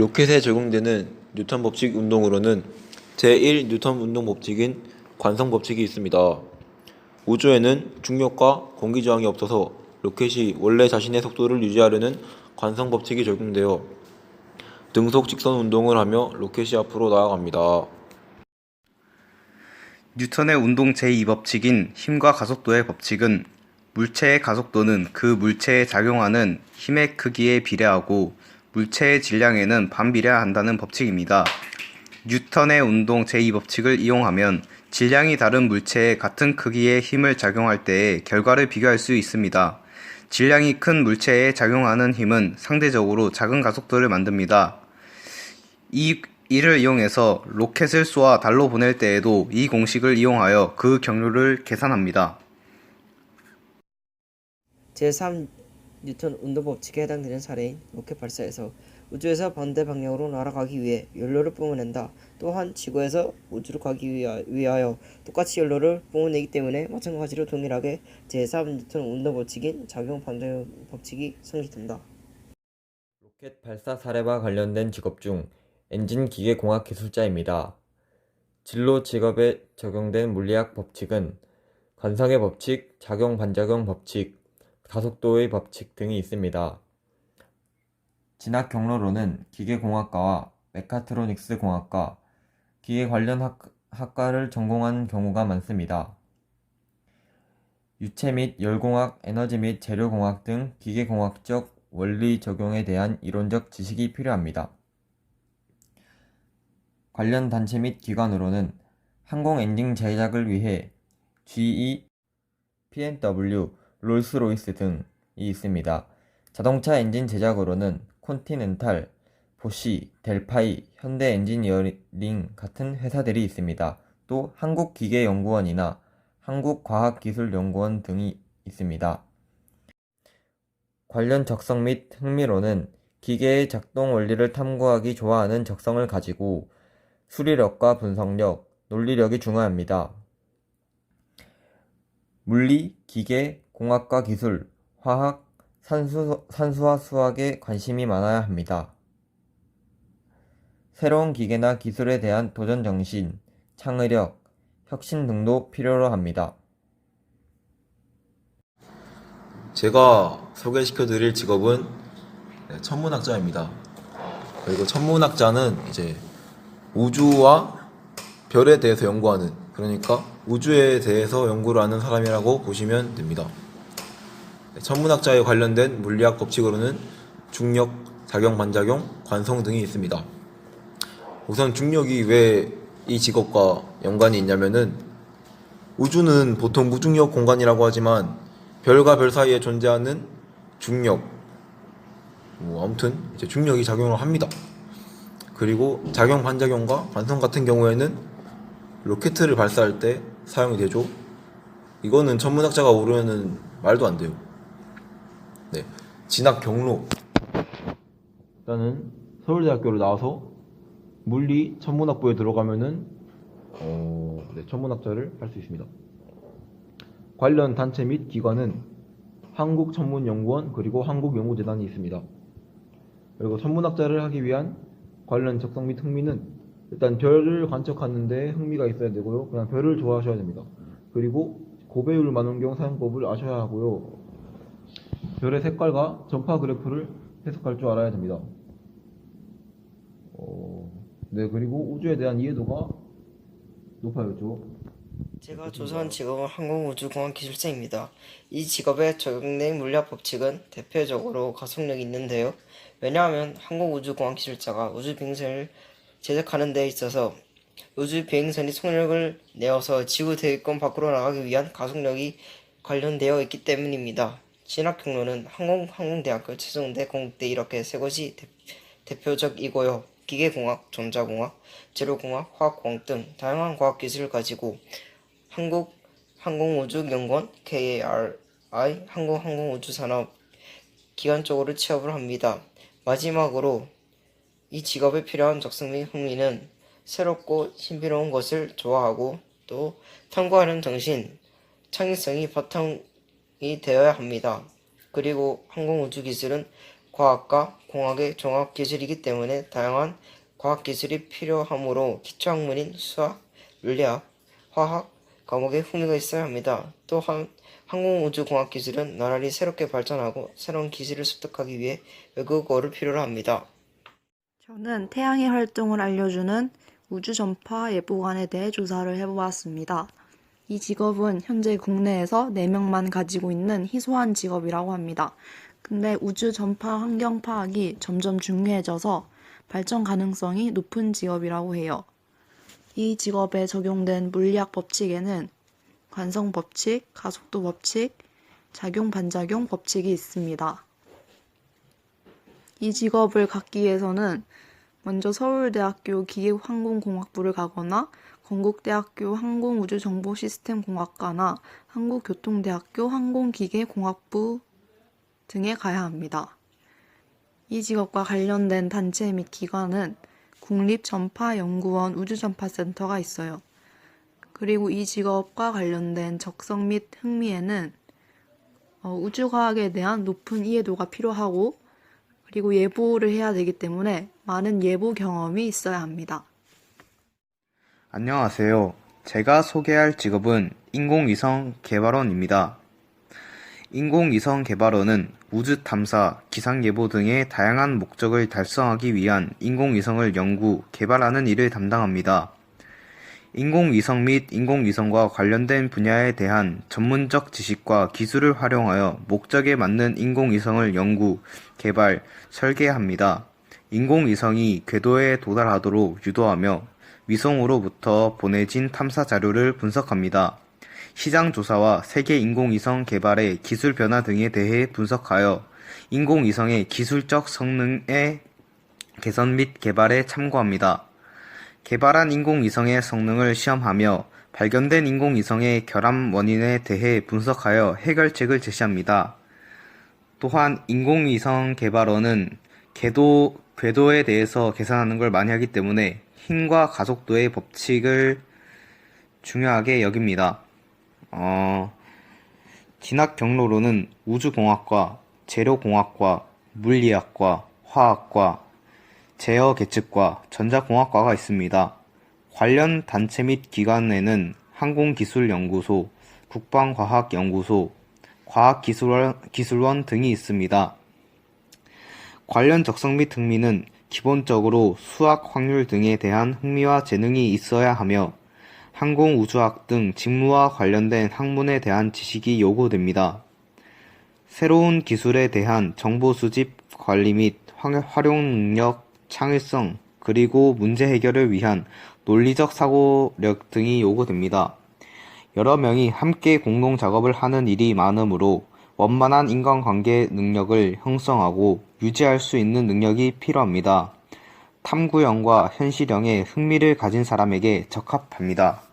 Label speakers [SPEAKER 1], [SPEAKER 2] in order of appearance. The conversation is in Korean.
[SPEAKER 1] 로켓에 적용되는 뉴턴 법칙 운동으로는 제1 뉴턴 운동 법칙인 관성 법칙이 있습니다. 우주에는 중력과 공기 저항이 없어서 로켓이 원래 자신의 속도를 유지하려는 관성 법칙이 적용되어 등속 직선 운동을 하며 로켓이 앞으로 나아갑니다.
[SPEAKER 2] 뉴턴의 운동 제2법칙인 힘과 가속도의 법칙은 물체의 가속도는 그 물체에 작용하는 힘의 크기에 비례하고 물체의 질량에는 반비례한다는 법칙입니다. 뉴턴의 운동 제2법칙을 이용하면 질량이 다른 물체에 같은 크기의 힘을 작용할 때의 결과를 비교할 수 있습니다. 질량이 큰 물체에 작용하는 힘은 상대적으로 작은 가속도를 만듭니다. 이 이를 이용해서 로켓을 쏘아 달로 보낼 때에도 이 공식을 이용하여 그 경로를 계산합니다.
[SPEAKER 3] 제3 뉴턴 운동 법칙에 해당되는 사례인 로켓 발사에서 우주에서 반대 방향으로 날아가기 위해 연료를 뿜어낸다. 또한 지구에서 우주로 가기 위하- 위하여 똑같이 연료를 뿜어내기 때문에 마찬가지로 동일하게 제3 뉴턴 운동 법칙인 작용 반대 법칙이 성립된다.
[SPEAKER 4] 로켓 발사 사례와 관련된 직업 중 엔진 기계 공학 기술자입니다. 진로 직업에 적용된 물리학 법칙은 관성의 법칙, 작용 반작용 법칙, 가속도의 법칙 등이 있습니다. 진학 경로로는 기계공학과와 메카트로닉스 공학과, 기계 관련 학, 학과를 전공한 경우가 많습니다. 유체 및 열공학, 에너지 및 재료공학 등 기계공학적 원리 적용에 대한 이론적 지식이 필요합니다. 관련 단체 및 기관으로는 항공 엔진 제작을 위해 GE, P&W, 롤스로이스 등이 있습니다. 자동차 엔진 제작으로는 콘티넨탈, 보시, 델파이, 현대 엔지니어링 같은 회사들이 있습니다. 또 한국기계연구원이나 한국과학기술연구원 등이 있습니다. 관련 적성 및 흥미로는 기계의 작동 원리를 탐구하기 좋아하는 적성을 가지고 수리력과 분석력, 논리력이 중요합니다. 물리, 기계, 공학과 기술, 화학, 산수, 산수와 수학에 관심이 많아야 합니다. 새로운 기계나 기술에 대한 도전 정신, 창의력, 혁신 등도 필요로 합니다.
[SPEAKER 1] 제가 소개시켜 드릴 직업은 네, 천문학자입니다. 그리고 천문학자는 이제 우주와 별에 대해서 연구하는 그러니까 우주에 대해서 연구를 하는 사람이라고 보시면 됩니다. 네, 천문학자에 관련된 물리학 법칙으로는 중력, 작용, 반작용, 관성 등이 있습니다. 우선 중력이 왜 이 직업과 연관이 있냐면은 우주는 보통 무중력 공간이라고 하지만 별과 별 사이에 존재하는 중력, 뭐 아무튼 이제 중력이 작용을 합니다. 그리고 작용 반작용과 관성 같은 경우에는 로켓을 발사할 때 사용이 되죠. 이거는 천문학자가 모르면은 말도 안 돼요. 네, 진학 경로. 일단은 서울대학교를 나와서 물리 천문학부에 들어가면은 어, 네, 천문학자를 할 수 있습니다. 관련 단체 및 기관은 한국천문연구원 그리고 한국연구재단이 있습니다. 그리고 천문학자를 하기 위한 관련 적성 및 흥미는 일단 별을 관측하는데 흥미가 있어야 되고요. 그냥 별을 좋아하셔야 됩니다. 그리고 고배율 만원경 사용법을 아셔야 하고요. 별의 색깔과 전파 그래프를 해석할 줄 알아야 됩니다. 어, 네 그리고 우주에 대한 이해도가 높아야죠.
[SPEAKER 3] 제가 항공우주공학 기술자입니다. 이 직업에 적용된 물리학 법칙은 대표적으로 가속력이 있는데요. 왜냐하면 항공우주공학 기술자가 우주 비행선을 제작하는 데 있어서 우주 비행선이 속력을 내어서 지구 대기권 밖으로 나가기 위한 가속력이 관련되어 있기 때문입니다. 진학 경로는 항공 항공대학교 최종대 공대 이렇게 세 곳이 대, 대표적이고요. 기계공학, 전자공학, 재료공학, 화학공학 등 다양한 과학 기술을 가지고 한국 항공우주연구원 KARI 항공항공우주산업 기관적으로 취업을 합니다. 마지막으로 이 직업에 필요한 적성 및 흥미는 새롭고 신비로운 것을 좋아하고 또 탐구하는 정신, 창의성이 바탕이 되어야 합니다. 그리고 항공우주 기술은 과학과 공학의 종합 기술이기 때문에 다양한 과학 기술이 필요하므로 기초 학문인 수학, 물리학, 화학 과목에 흥미가 있어야 합니다. 또한 항공우주공학 기술은 나날이 새롭게 발전하고 새로운 기술을 습득하기 위해 외국어를 필요로 합니다.
[SPEAKER 5] 저는 태양의 활동을 알려주는 우주전파 예보관에 대해 조사를 해보았습니다. 이 직업은 현재 국내에서 4명만 가지고 있는 희소한 직업이라고 합니다. 근데 우주 전파 환경 파악이 점점 중요해져서 발전 가능성이 높은 직업이라고 해요. 이 직업에 적용된 물리학 법칙에는 관성 법칙, 가속도 법칙, 작용 반작용 법칙이 있습니다. 이 직업을 갖기 위해서는 먼저 서울대학교 기계항공공학부를 가거나 건국대학교 항공우주정보시스템공학과나 한국교통대학교 항공기계공학부 등에 가야 합니다. 이 직업과 관련된 단체 및 기관은 국립전파연구원 우주전파센터가 있어요. 그리고 이 직업과 관련된 적성 및 흥미에는 어, 우주과학에 대한 높은 이해도가 필요하고 그리고 예보를 해야 되기 때문에 많은 예보 경험이 있어야 합니다.
[SPEAKER 2] 안녕하세요. 제가 소개할 직업은 인공위성 개발원입니다. 인공위성 개발원은 우주 탐사, 기상 예보 등의 다양한 목적을 달성하기 위한 인공위성을 연구, 개발하는 일을 담당합니다. 인공위성 및 인공위성과 관련된 분야에 대한 전문적 지식과 기술을 활용하여 목적에 맞는 인공위성을 연구, 개발, 설계합니다. 인공위성이 궤도에 도달하도록 유도하며 위성으로부터 보내진 탐사 자료를 분석합니다. 시장 조사와 세계 인공위성 개발의 기술 변화 등에 대해 분석하여 인공위성의 기술적 성능의 개선 및 개발에 참고합니다. 개발한 인공위성의 성능을 시험하며 발견된 인공위성의 결함 원인에 대해 분석하여 해결책을 제시합니다. 또한 인공위성 개발원은 궤도, 궤도에 대해서 계산하는 걸 많이 하기 때문에 힘과 가속도의 법칙을 중요하게 여깁니다. 어, 진학 경로로는 우주공학과, 재료공학과, 물리학과, 화학과, 제어 계측과 전자공학과가 있습니다. 관련 단체 및 기관에는 항공기술연구소, 국방과학연구소, 과학기술원 기술원 등이 있습니다. 관련 적성 및 흥미는 기본적으로 수학, 확률 등에 대한 흥미와 재능이 있어야 하며 항공우주학 등 직무와 관련된 학문에 대한 지식이 요구됩니다. 새로운 기술에 대한 정보 수집, 관리 및 활- 활용 능력, 창의성, 그리고 문제 해결을 위한 논리적 사고력 등이 요구됩니다. 여러 명이 함께 공동 작업을 하는 일이 많으므로 원만한 인간관계 능력을 형성하고 유지할 수 있는 능력이 필요합니다. 탐구형과 현실형에 흥미를 가진 사람에게 적합합니다.